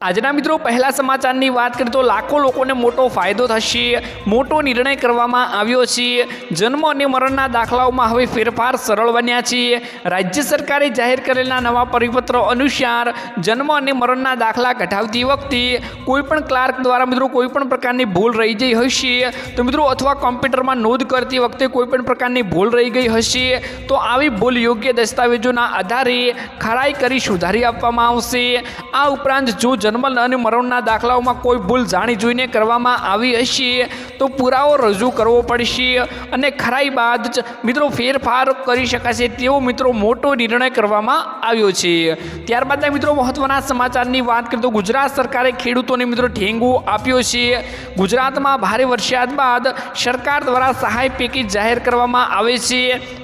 આજના મિત્રો, પહેલા સમાચારની વાત કરીએ તો લાખો લોકોને મોટો ફાયદો થશે. મોટો નિર્ણય કરવામાં આવ્યો છે. જન્મ અને મરણના દાખલાઓમાં હવે ફેરફાર સરળ બન્યા છે. રાજ્ય સરકારે જાહેર કરેલા નવા પરિપત્રો અનુસાર, જન્મ અને મરણના દાખલા કઢાવતી વખતે કોઈપણ ક્લાર્ક દ્વારા મિત્રો કોઈપણ પ્રકારની ભૂલ રહી ગઈ હશે. તો મિત્રો, અથવા કોમ્પ્યુટરમાં નોંધ કરતી વખતે કોઈપણ પ્રકારની ભૂલ રહી ગઈ હશે. તો આવી ભૂલ યોગ્ય દસ્તાવેજોના આધારે ખરાઈ કરી સુધારી આપવામાં આવશે. આ ઉપરાંત જો જન્મ અને મરણના દાખલાઓમાં કોઈ ભૂલ જાણી જોઈને કરવામાં આવી હશે, તો પુરાવો રજૂ કરવો પડશે અને ખરાઈ બાદ જ મિત્રો ફેરફાર કરી શકાશે તેવો મિત્રો મોટો નિર્ણય કરવામાં આવ્યો છે. ત્યારબાદના મિત્રો મહત્વના સમાચારની વાત કરીએ તો ગુજરાત સરકારે ખેડૂતોને મિત્રો ઠેંગો આપ્યો છે. ગુજરાતમાં ભારે વરસાદ બાદ સરકાર દ્વારા સહાય પેકેજ જાહેર કરવામાં આવે છે,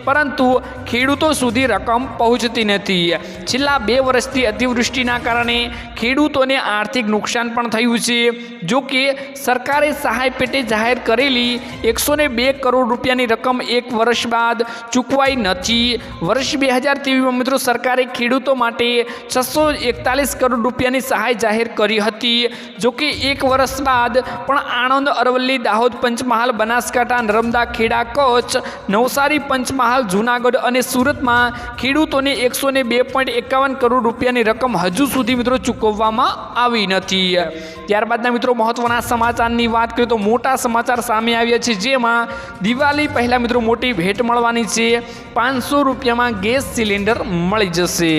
પરંતુ ખેડૂતો સુધી રકમ પહોંચતી નથી. છેલ્લા બે વર્ષથી અતિવૃષ્ટિના કારણે ખેડૂતોને આર્થિક નુકસાન પણ થયું છે. જો કે સરકારે સહાય પેટે જાહેર કરેલી એકસો બે કરોડ રૂપિયાની રકમ એક વર્ષ બાદ ચૂકવાઈ નથી. વર્ષ બે હજાર તેવીસમાં મિત્રો સરકારે ખેડૂતો માટે છસો એકતાલીસ કરોડ રૂપિયાની સહાય જાહેર કરી હતી. જો કે એક વર્ષ બાદ પણ આણંદ, અરવલ્લી, દાહોદ, પંચમહાલ, બનાસકાંઠા, નર્મદા, ખેડા, કચ્છ, નવસારી, પંચમહાલ, જૂનાગઢ અને સુરતમાં ખેડૂતોને એકસો બે પોઈન્ટ એકાવન કરોડ રૂપિયાની રકમ હજુ સુધી મિત્રો ચૂકવવામાં આવી નથી. ત્યારબાદના મિત્રો મહત્વના સમાચારની વાત કરીએ તો મોટા સમાચાર સામે આવ્યા છે, જેમાં દિવાળી પહેલાં મિત્રો મોટી ભેટ મળવાની છે. પાંચસો રૂપિયામાં ગેસ સિલિન્ડર મળી જશે.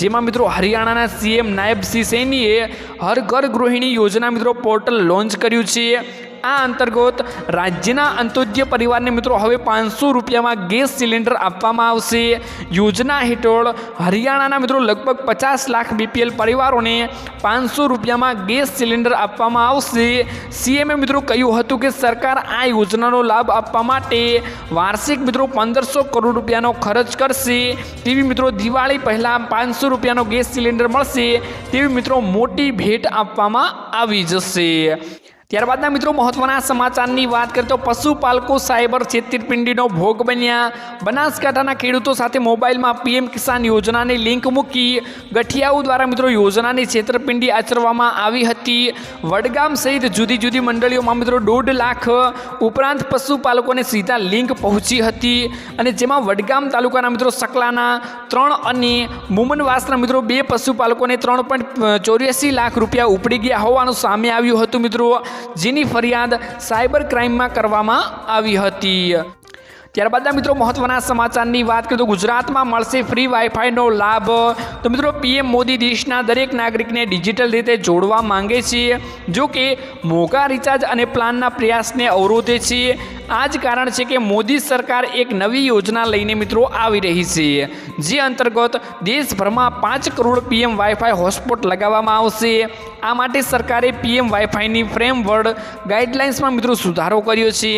જેમાં મિત્રો હરિયાણાના સીએમ નાયબ સિંહ સૈનીએ હર ઘર ગૃહિણી યોજના મિત્રો પોર્ટલ લોન્ચ કર્યું છે. આ અંતર્ગત રાજ્યના અંત્યોદય પરિવારને મિત્રો હવે પાંચસો રૂપિયામાં ગેસ સિલિન્ડર આપવામાં આવશે. યોજના હેઠળ હરિયાણાના મિત્રો લગભગ પચાસ લાખ બીપીએલ પરિવારોને પાંચસો રૂપિયામાં ગેસ સિલિન્ડર આપવામાં આવશે. સીએમએ મિત્રો કહ્યું હતું કે સરકાર આ યોજનાનો લાભ આપવા માટે વાર્ષિક મિત્રો પંદરસો કરોડ રૂપિયાનો ખર્ચ કરશે. તેવી મિત્રો દિવાળી પહેલાં પાંચસો રૂપિયાનો ગેસ સિલિન્ડર મળશે. તેવી મિત્રો મોટી ભેટ આપવામાં આવી જશે. ત્યારબાદના મિત્રો મહત્વના સમાચારની વાત કરીએ તો પશુપાલકો સાયબર છેતરપિંડીનો ભોગ બન્યા. બનાસકાંઠાના ખેડૂતો સાથે મોબાઈલમાં પીએમ કિસાન યોજનાની લિંક મૂકી. ગઠિયાઓ દ્વારા મિત્રો યોજનાની છેતરપિંડી આચરવામાં આવી હતી. વડગામ સહિત જુદી જુદી મંડળીઓમાં મિત્રો દોઢ લાખ ઉપરાંત પશુપાલકોને સીધા લિંક પહોંચી હતી. અને જેમાં વડગામ તાલુકાના મિત્રો સકલાના ત્રણ અને મુમનવાસના મિત્રો બે પશુપાલકોને ત્રણ લાખ રૂપિયા ઉપડી ગયા હોવાનું સામે આવ્યું હતું મિત્રો. જેની ફરિયાદ સાયબર ક્રાઇમમાં કરવામાં આવી હતી. ત્યારબાદના મિત્રો મહત્વના સમાચારની વાત કરીએ તો ગુજરાતમાં મળશે ફ્રી વાઈફાઈનો લાભ. તો મિત્રો પીએમ મોદી દેશના દરેક નાગરિકને ડિજિટલ રીતે જોડવા માંગે છે. જો કે મોંઘા રિચાર્જ અને પ્લાનના પ્રયાસને અવરોધે છે. આ જ કારણ છે કે મોદી સરકાર એક નવી યોજના લઈને મિત્રો આવી રહી છે. જે અંતર્ગત દેશભરમાં પાંચ કરોડ પીએમ વાઈફાઈ હોટસ્પોટ લગાવવામાં આવશે. આ માટે સરકારે પીએમ વાઈફાઈની ફ્રેમવર્ડ ગાઈડલાઇન્સમાં મિત્રો સુધારો કર્યો છે.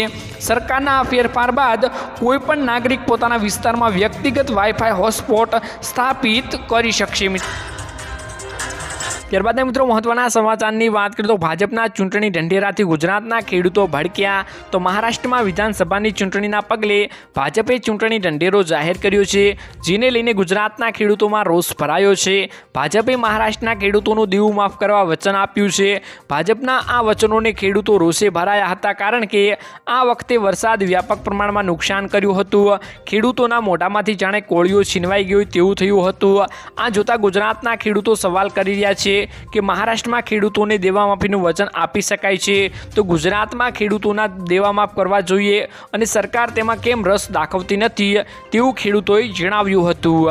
સરકારના આ ફેરફાર બાદ કોઈપણ નાગરિક પોતાના વિસ્તારમાં વ્યક્તિગત વાઈફાઈ હોટસ્પોટ સ્થાપિત કરી શકશે મિત્રો. ત્યારબાદ મિત્રો મહત્વના સમાચારની વાત કરીએ તો ભાજપના ચૂંટણી ઢંઢેરાથી ગુજરાતના ખેડૂતો ભડક્યા. તો મહારાષ્ટ્રમાં વિધાનસભાની ચૂંટણીના પગલે ભાજપે ચૂંટણી ઢંઢેરો જાહેર કર્યો છે, જેને લઈને ગુજરાતના ખેડૂતોમાં રોષ ભરાયો છે. ભાજપે મહારાષ્ટ્રના ખેડૂતોનું દેવું માફ કરવા વચન આપ્યું છે. ભાજપના આ વચનોને ખેડૂતો રોષે ભરાયા હતા કારણ કે આ વખતે વરસાદ વ્યાપક પ્રમાણમાં નુકસાન કર્યું હતું. ખેડૂતોના મોઢામાંથી જાણે કોળીઓ છીનવાઈ ગયું તેવું થયું હતું. આ જોતાં ગુજરાતના ખેડૂતો સવાલ કરી રહ્યા છે કે મહારાષ્ટ્રમાં ખેડૂતોને દેવા માફીનું વચન આપી શકાય છે. તો ગુજરાતમાં ખેડૂતોના દેવા માફ કરવા જોઈએ અને સરકાર તેમાં કેમ રસ દાખવતી નથી તેવું ખેડૂતોએ જણાવ્યું હતું.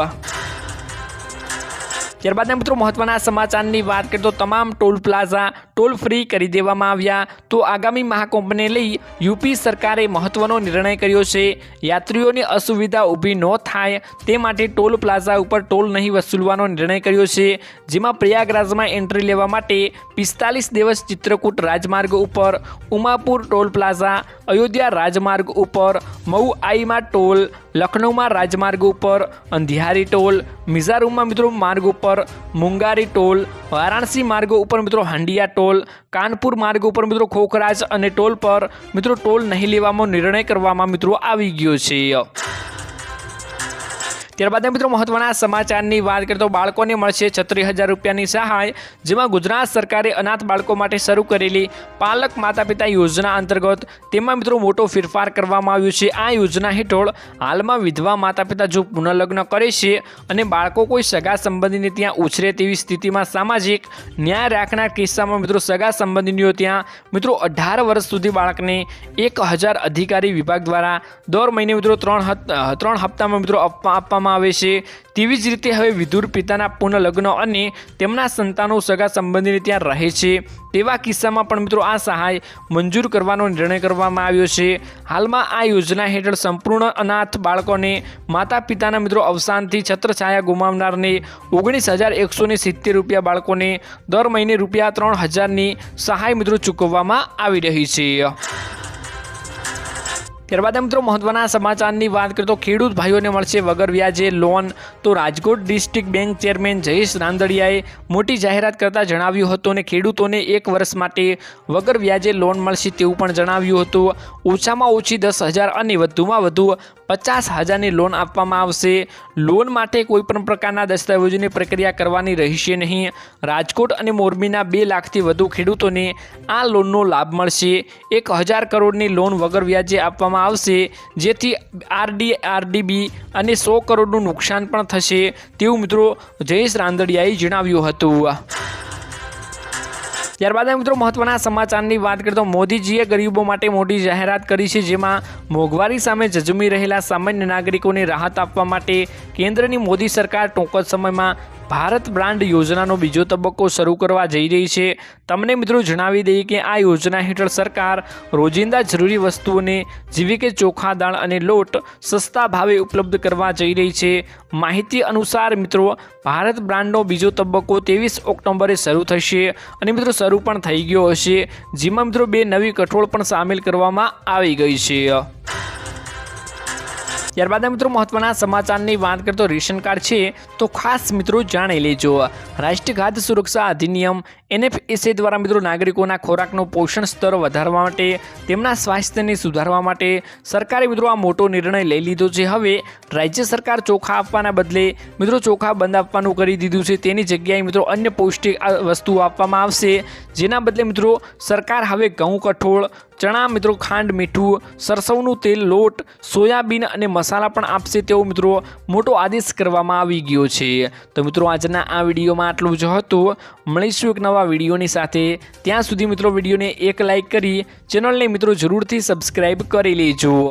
ત્યારબાદના મિત્રો મહત્વના સમાચારની વાત કરીએ તો તમામ ટોલ પ્લાઝા ટોલ ફ્રી કરી દેવામાં આવ્યા. તો આગામી મહાકુંભને લઈ યુપી સરકારે મહત્વનો નિર્ણય કર્યો છે. યાત્રીઓની અસુવિધા ઊભી ન થાય તે માટે ટોલ પ્લાઝા ઉપર ટોલ નહીં વસૂલવાનો નિર્ણય કર્યો છે. જેમાં પ્રયાગરાજમાં એન્ટ્રી લેવા માટે પિસ્તાલીસ દિવસ ચિત્રકૂટ રાજમાર્ગ ઉપર, ઉમાપુર ટોલ પ્લાઝા, અયોધ્યા રાજમાર્ગ ઉપર, મઉ આઈમાં ટોલ લખનૌમાં રાજમાર્ગ ઉપર, અંધિહારી ટોલ, મિઝોરમમાં મિત્રો માર્ગ ઉપર પર મુંગારી ટોલ, વારાણસી માર્ગો ઉપર મિત્રો હાંડિયા ટોલ, કાનપુર માર્ગ ઉપર મિત્રો ખોખરાજ અને ટોલ પર મિત્રો ટોલ નહીં લેવામાં નિર્ણય કરવામાં મિત્રો આવી ગયો છે. ત્યારબાદ મિત્રો મહત્વના સમાચારની વાત કરીએ તો બાળકોને મળશે છત્રીસ હજાર રૂપિયાની સહાય, જેમાં ગુજરાત સરકારે અનાથ બાળકો માટે શરૂ કરેલી પાલક માતા પિતા યોજના અંતર્ગત તેમાં મિત્રો મોટો ફેરફાર કરવામાં આવ્યો છે. આ યોજના હેઠળ હાલમાં વિધવા માતા પિતા જો પુનઃલગ્ન કરે છે અને બાળકો કોઈ સગા સંબંધીને ત્યાં ઉછરે તેવી સ્થિતિમાં સામાજિક ન્યાય રાખનાર કિસ્સામાં મિત્રો સગા સંબંધીઓ ત્યાં મિત્રો અઢાર વર્ષ સુધી બાળકને એક હજાર અધિકારી વિભાગ દ્વારા દર મહિને મિત્રો ત્રણ ત્રણ હપ્તામાં મિત્રો આપવા આપવામાં આવે છે. તેવી જ રીતે હવે વિધુર પિતાના પુનઃલગ્ન અને તેમના સંતાનો સગા સંબંધીને ત્યાં રહે છે. તેવા કિસ્સામાં પણ મિત્રો આ સહાય મંજૂર કરવાનો નિર્ણય કરવામાં આવ્યો છે. હાલમાં આ યોજના હેઠળ સંપૂર્ણ અનાથ બાળકોને માતા પિતાના મિત્રો અવસાનથી છત્રછાયા ગુમાવનારને ઓગણીસ હજાર એકસોને સિત્તેર રૂપિયા બાળકોને દર મહિને રૂપિયા ત્રણ હજારની સહાય મિત્રો ચૂકવવામાં આવી રહી છે. ત્યારબાદ મિત્રો મહત્વના સમાચારની વાત કરીએ તો ખેડૂત ભાઈઓને મળશે વગર વ્યાજે લોન તો Rajkot district bank chairman Jayesh રાંદડિયાએ મોટી જાહેરાત કરતાં જણાવ્યું હતું અને ખેડૂતોને એક વર્ષ માટે વગર વ્યાજે લોન મળશે તેવું પણ જણાવ્યું હતું. ઓછામાં ઓછી દસ હજાર અને વધુમાં વધુ પચાસ હજારની લોન આપવામાં આવશે. લોન માટે કોઈપણ પ્રકારના દસ્તાવેજોની પ્રક્રિયા કરવાની રહેશે નહીં. રાજકોટ અને મોરબીના બે લાખથી વધુ ખેડૂતોને આ લોનનો લાભ મળશે. એક હજાર કરોડની લોન વગર વ્યાજે આપવામાં આવશે, જેથી આરડી, આરડીબી અને સો કરોડનું નુકસાન પણ થશે. તેવું મિત્રો જયેશ રાંદડિયાએ જણાવ્યું હતું. ત્યારબાદ મિત્રો મહત્વના સમાચારની વાત કરીએ તો મોદીજીએ ગરીબો માટે મોટી જાહેરાત કરી છે, જેમાં મોંઘવારી સામે જજમી રહેલા સામાન્ય નાગરિકોને રાહત આપવા માટે કેન્દ્રની મોદી સરકાર ટૂંક જ સમયમાં ભારત બ્રાન્ડ યોજનાનો બીજો તબક્કો શરૂ કરવા જઈ રહી છે. તમને મિત્રો જણાવી દઈએ કે આ યોજના હેઠળ સરકાર રોજિંદા જરૂરી વસ્તુઓને જેવી કે ચોખા, દાળ અને લોટ સસ્તા ભાવે ઉપલબ્ધ કરવા જઈ રહી છે. માહિતી અનુસાર મિત્રો, ભારત બ્રાન્ડનો બીજો તબક્કો ત્રેવીસ ઓક્ટોબરે શરૂ થશે અને મિત્રો શરૂ પણ થઈ ગયો હશે. જેમાં મિત્રો બે નવી કઠોળ પણ સામેલ કરવામાં આવી ગઈ છે. ત્યારબાદ મિત્રો મહત્વના સમાચારની વાત કરતો રેશન કાર્ડ છે, તો ખાસ મિત્રો જાણી લેજો. રાષ્ટ્રીય ખાદ્ય સુરક્ષા અધિનિયમ, એનએફએસએ દ્વારા મિત્રો નાગરિકોના ખોરાકનું પોષણ સ્તર વધારવા માટે, તેમના સ્વાસ્થ્યને સુધારવા માટે સરકારે મિત્રો આ મોટો નિર્ણય લઈ લીધો છે. હવે રાજ્ય સરકાર ચોખા આપવાના બદલે મિત્રો ચોખા બંધ આપવાનું કરી દીધું છે. તેની જગ્યાએ મિત્રો અન્ય પૌષ્ટિક વસ્તુઓ આપવામાં આવશે. જેના બદલે મિત્રો સરકાર હવે ઘઉં કઠોળ ચણા મિત્રો ખાંડ મીઠું, સરસવનું તેલ, લોટ, સોયાબીન અને મસાલા પણ આપશે તેવો મિત્રો મોટો આદેશ કરવામાં આવી ગયો છે. તો મિત્રો આજના આ વિડીયોમાં આટલું જ હતું. મળીશું એક નવા વિડીયોની સાથે. ત્યાં સુધી મિત્રો વિડીયોને એક લાઇક કરી ચેનલને મિત્રો જરૂરથી સબસ્ક્રાઈબ કરી લેજો.